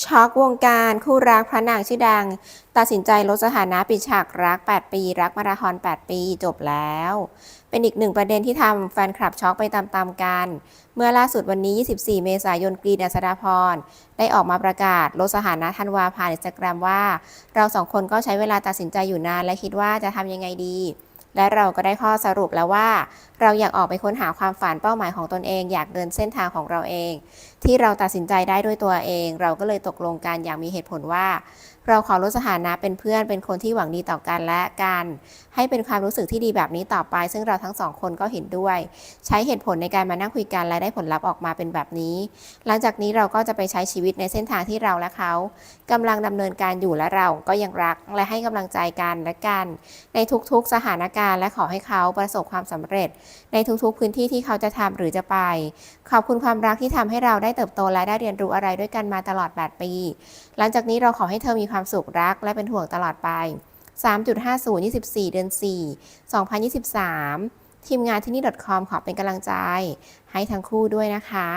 ช็อกวงการคู่รักพระนางชื่อดัง ตัดสินใจลดสถานะปิดฉากรัก 8 ปี รักมาราธอน 8 ปีจบแล้ว เป็นอีกหนึ่งประเด็นที่ทำแฟนคลับช็อกไปตามๆกัน เมื่อล่าสุดวันนี้ 24 เมษายนกรีนอัศดาพร ได้ออกมาประกาศลดสถานะธันวาผ่านอินสตาแกรมว่า เราสองคนก็ใช้เวลาตัดสินใจอยู่นานและคิดว่าจะทำยังไงดี และเราก็ได้ข้อสรุปแล้วว่า เราอยากออกไปค้นหาความฝันเป้าหมายของตนเอง อยากเดินเส้นทางของเราเอง ที่เราตัดสินใจได้ด้วยตัวเอง เราก็เลยตกลงกันอย่างมีเหตุผลว่า เราขอลดสถานะเป็นเพื่อนเป็นคนที่หวังดีต่อกันและกัน ให้เป็นความรู้สึกที่ดีแบบนี้ต่อไป ซึ่งเราทั้งสองคนก็เห็นด้วย ใช้เหตุผลในการมานั่งคุยกันและได้ผลลัพธ์ออกมาเป็นแบบนี้ หลังจากนี้เราก็จะไปใช้ชีวิตในเส้นทางที่เราและเขากำลังดำเนินการอยู่และเราก็ยังรักและให้กำลังใจกันและกัน ในทุกๆสถานการณ์และขอให้เขาประสบความสำเร็จ ในทุกๆพื้นที่ที่เขาจะทำหรือจะไป ขอบคุณความรักที่ทำให้เราได้เติบโตและได้เรียนรู้อะไรด้วยกันมาตลอด 8 ปี หลังจากนี้เราขอให้เธอมีความสุขรัก และเป็นห่วงตลอดไป 3.50 24 เดือน 4 2023 ทีมงานที่นี่ .com ขอเป็นกำลังใจ ให้ทั้งคู่ด้วยนะคะ